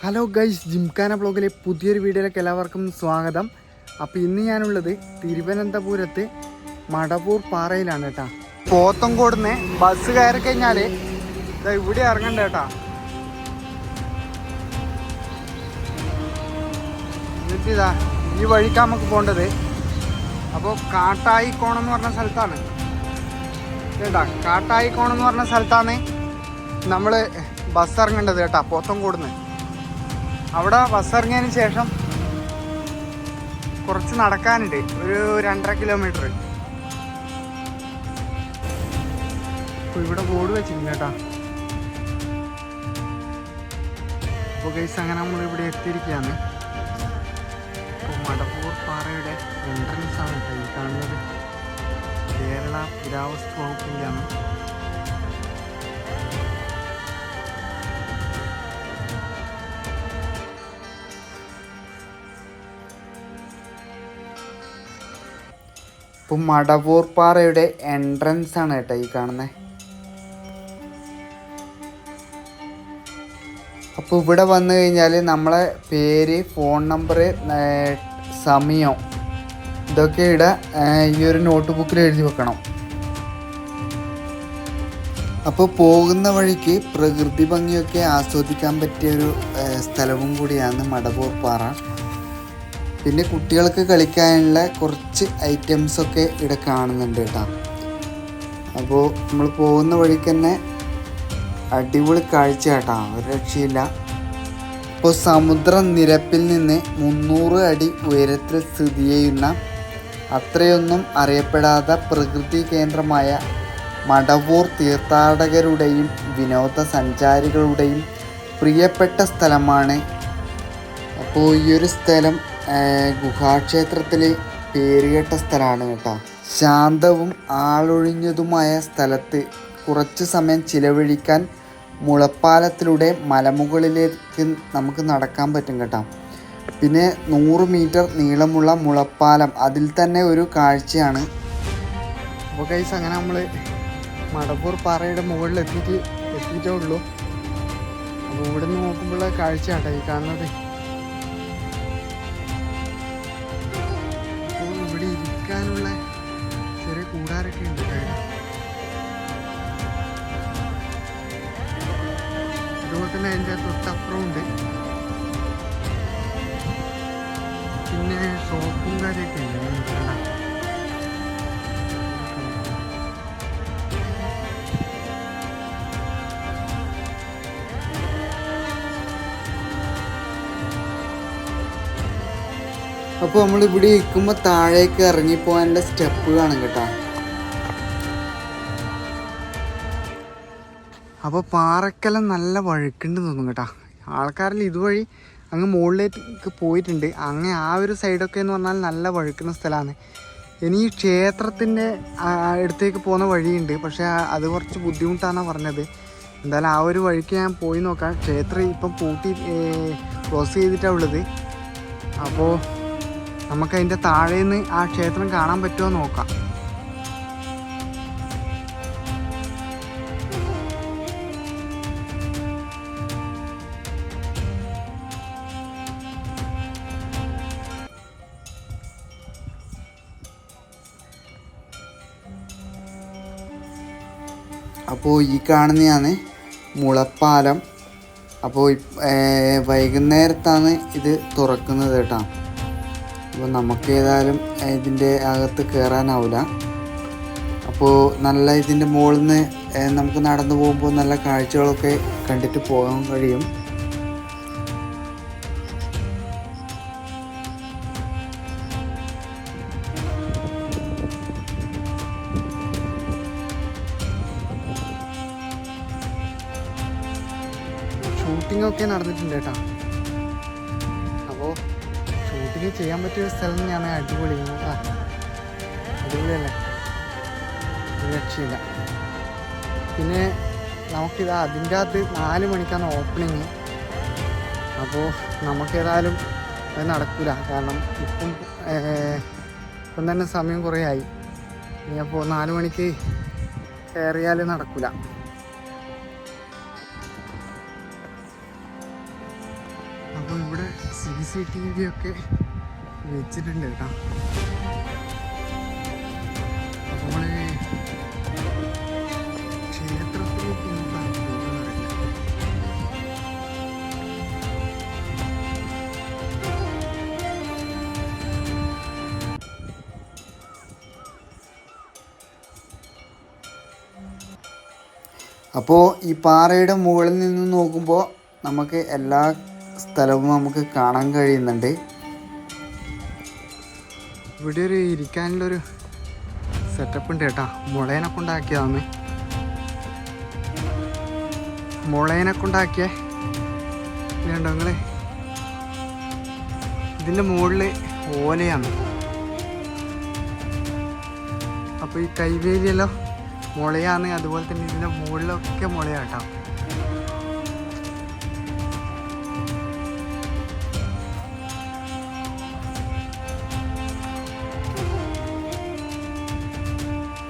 Hello guys gymkhana ബ്ലോഗിലെ പുതിയൊരു വീഡിയോയിലേക്ക് എല്ലാവർക്കും സ്വാഗതം. അപ്പോൾ ഇന്ന് ഞാനുള്ളത് തിരുവനന്തപുരത്ത് മടവൂർ പാറയിലാണ് കേട്ടാ. പോത്തങ്കോടുന്ന് ബസ് കയറി കഴിഞ്ഞാൽ ഇവിടെ ഇറങ്ങണ്ട കേട്ടാ. എന്നിട്ട് ഇതാ ഈ വഴിക്ക് നമുക്ക് പോകേണ്ടത് അപ്പോൾ കാട്ടായി കാട്ടായിക്കോണം എന്ന് പറഞ്ഞ സ്ഥലത്താണ്. കേട്ടാ കാട്ടായിക്കോണം എന്ന് പറഞ്ഞ സ്ഥലത്താണ് നമ്മൾ ബസ് ഇറങ്ങേണ്ടത് കേട്ടാ പോത്തങ്കോടുന്ന്. അവിടെ ബസ് ഇറങ്ങിയതിന് ശേഷം കുറച്ച് നടക്കാനുണ്ട്. ഒരു രണ്ടര കിലോമീറ്റർ അപ്പോൾ ഇവിടെ ബോർഡ് വെച്ചിട്ടുണ്ട് കേട്ടോ. അപ്പോൾ ഗൈസ് അങ്ങനെ നമ്മൾ ഇവിടെ എത്തിയിരിക്കുകയാണ്. മടപ്പൂർ പാറയുടെ എൻട്രൻസ് ആണ് കേട്ടോ ഈ കാണുന്നത്. കേരള പുരാവസ്തു വകുപ്പിന്റെയാണ് ഇപ്പം മടവൂർ പാറയുടെ എൻട്രൻസ് ആണ് കേട്ടോ ഈ കാണുന്നത് അപ്പോൾ ഇവിടെ വന്നു കഴിഞ്ഞാൽ നമ്മളെ പേര് ഫോൺ നമ്പർ സമയം ഇതൊക്കെ ഇവിടെ ഈ ഒരു നോട്ട് ബുക്കിൽ എഴുതി വെക്കണം. അപ്പോൾ പോകുന്ന വഴിക്ക് പ്രകൃതി ഭംഗിയൊക്കെ ആസ്വദിക്കാൻ പറ്റിയ ഒരു സ്ഥലവും കൂടിയാണ് മടവൂർ പാറ പിന്നെ കുട്ടികൾക്ക് കളിക്കാനുള്ള കുറച്ച് ഐറ്റംസൊക്കെ ഇവിടെ കാണുന്നുണ്ട് കേട്ടോ. അപ്പോൾ നമ്മൾ പോകുന്ന വഴിക്ക് തന്നെ അടിപൊളി കാഴ്ച കേട്ടോ. ഒരു രക്ഷയില്ല. ഇപ്പോൾ സമുദ്രനിരപ്പിൽ നിന്ന് മുന്നൂറ് അടി ഉയരത്തിൽ സ്ഥിതി ചെയ്യുന്ന അത്രയൊന്നും അറിയപ്പെടാത്ത പ്രകൃതി കേന്ദ്രമായ മടവൂർ തീർത്ഥാടകരുടെയും വിനോദസഞ്ചാരികളുടെയും പ്രിയപ്പെട്ട സ്ഥലമാണ്. അപ്പോൾ ഈ ഒരു സ്ഥലം ഗുഹാക്ഷേത്രത്തിൽ പേരുകേട്ട സ്ഥലമാണ് കേട്ടോ. ശാന്തവും ആളൊഴിഞ്ഞതുമായ സ്ഥലത്ത് കുറച്ച് സമയം ചിലവഴിക്കാൻ മുളപ്പാലത്തിലൂടെ മലമുകളിലേക്ക് നമുക്ക് നടക്കാൻ പറ്റും കേട്ടോ. പിന്നെ നൂറ് മീറ്റർ നീളമുള്ള മുളപ്പാലം അതിൽ തന്നെ ഒരു കാഴ്ചയാണ്. അപ്പോൾ കൈസ് അങ്ങനെ നമ്മൾ മടപ്പൂർ പാറയുടെ മുകളിൽ എത്തിയിട്ട് എത്തിയിട്ടേ ഉള്ളൂ. അപ്പോൾ ഇവിടെ നിന്ന് നോക്കുമ്പോഴുള്ള കാഴ്ചയാട്ടോ ഈ കാണുന്നത്. ചെറിയ കൂടാരൊക്കെ ഉണ്ട് അതുപോലെ തന്നെ അതിന്റെ തൊട്ടപ്പുറം ഉണ്ട് പിന്നെ ഷോപ്പും കാര്യമൊക്കെ ഉണ്ട്. അപ്പോൾ നമ്മൾ ഇവിടെ ഇരിക്കുമ്പോൾ താഴേക്ക് സ്റ്റെപ്പ് കാണും കേട്ടോ. അപ്പോൾ പാറക്കലം നല്ല വഴുക്കുണ്ട് തോന്നും കേട്ടോ. ആൾക്കാരിൽ ഇതുവഴി അങ്ങ് മുകളിലേക്ക് പോയിട്ടുണ്ട്. അങ്ങ് ആ ഒരു സൈഡൊക്കെ എന്ന് പറഞ്ഞാൽ നല്ല വഴുക്കുന്ന സ്ഥലമാണ്. ഇനി ഈ ക്ഷേത്രത്തിന്റെ അടുത്തേക്ക് പോകുന്ന വഴിയുണ്ട്. പക്ഷേ അത് കുറച്ച് ബുദ്ധിമുട്ടാണെന്നാണ് പറഞ്ഞത്. എന്തായാലും ആ ഒരു വഴിക്ക് ഞാൻ പോയി നോക്കാം. ക്ഷേത്രം ഇപ്പം പൂട്ടി ക്ലോസ് ചെയ്തിട്ടാണ് ഉള്ളത്. അപ്പോൾ നമുക്ക് അതിന്റെ താഴെ ആ ക്ഷേത്രം കാണാൻ പറ്റുമോ നോക്കാം. അപ്പോൾ ഈ കാണുന്നതാണ് മുളപ്പാലം. അപ്പോൾ വൈകുന്നേരത്താണ് ഇത് തുറക്കുന്നത് കേട്ടോ. അപ്പോൾ നമുക്ക് ഏതായാലും ഇതിന്റെ അകത്ത് കയറാനാവില്ല അപ്പോൾ നല്ല ഇതിന്റെ മുകളിൽ നിന്ന് നമുക്ക് നടന്നു പോകുമ്പോൾ നല്ല കാഴ്ചകളൊക്കെ കണ്ടിട്ട് പോകാൻ കഴിയും. ഷൂട്ടിംഗ് ഒക്കെ നടന്നിട്ടുണ്ട് കേട്ടോ. അപ്പോൾ ഷൂട്ടിംഗ് ചെയ്യാൻ പറ്റിയ ഒരു സ്ഥലം തന്നെയാണ് അടിപൊളി. അടിപൊളിയല്ലേ? ലക്ഷ്യമില്ല പിന്നെ നമുക്കിത് അതിന്റെ അകത്ത് നാല് മണിക്കാണ് ഓപ്പണിങ്. അപ്പോൾ നമുക്കേതായാലും അത് നടക്കില്ല കാരണം ഇപ്പം ഇപ്പം തന്നെ സമയം കുറേ ആയി. ഇനി അപ്പോൾ നാല് മണിക്ക് കയറിയാൽ നടക്കില്ല സി സി ടി വി ഒക്കെ വെച്ചിട്ടുണ്ട് കേട്ടോ. അപ്പോൾ നമ്മൾ അപ്പോൾ ഈ പാറയുടെ മുകളിൽ നിന്ന് നോക്കുമ്പോൾ നമുക്ക് എല്ലാ സ്ഥലവും നമുക്ക് കാണാൻ കഴിയുന്നുണ്ട്. ഇവിടെ ഒരു ഇരിക്കാനുള്ളൊരു സെറ്റപ്പ് ഉണ്ട് കേട്ടാ. മുളേനെ കൊണ്ടാക്കിയതാണ് മുളേനെ കൊണ്ടാക്കിയ ഇതുണ്ടോ നിങ്ങൾ ഇതിന്റെ മുകളിൽ ഓലയാണ്. അപ്പോൾ ഈ കൈവേലിയെല്ലാം മുളയാണ്. അതുപോലെ തന്നെ ഇതിന്റെ മുകളിലൊക്കെ മുളയാട്ടോ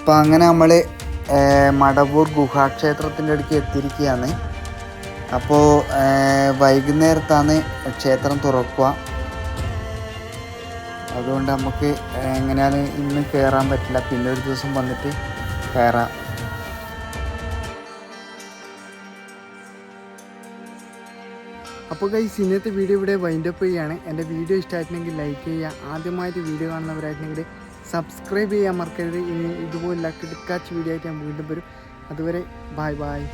അപ്പം അങ്ങനെ നമ്മൾ മടവൂർ ഗുഹാക്ഷേത്രത്തിന്റെ അടുക്ക് എത്തിയിരിക്കുകയാണ് അപ്പോൾ വൈകുന്നേരത്താണ് ക്ഷേത്രം തുറക്കുക. അതുകൊണ്ട് നമുക്ക് എങ്ങനെയാണ് ഇന്ന് കയറാൻ പറ്റില്ല. പിന്നെ ഒരു ദിവസം വന്നിട്ട് കയറാം അപ്പോൾ ഗൈസ് ഇന്നത്തെ വീഡിയോ ഇവിടെ വൈൻഡപ്പ് ചെയ്യുകയാണ്. എന്റെ വീഡിയോ ഇഷ്ടമായിട്ടുണ്ടെങ്കിൽ ലൈക്ക് ചെയ്യുക. ആദ്യമായിട്ട് വീഡിയോ കാണുന്നവരായിട്ടുണ്ടെങ്കിൽ സബ്സ്ക്രൈബ് ചെയ്യാൻ മറക്കരുത്. ഇനി ഇതുപോലുള്ള കിടക്കാച്ച് വീഡിയോ ആയിട്ട് ഞാൻ വീണ്ടും വരും. അതുവരെ ബായ് ബായ്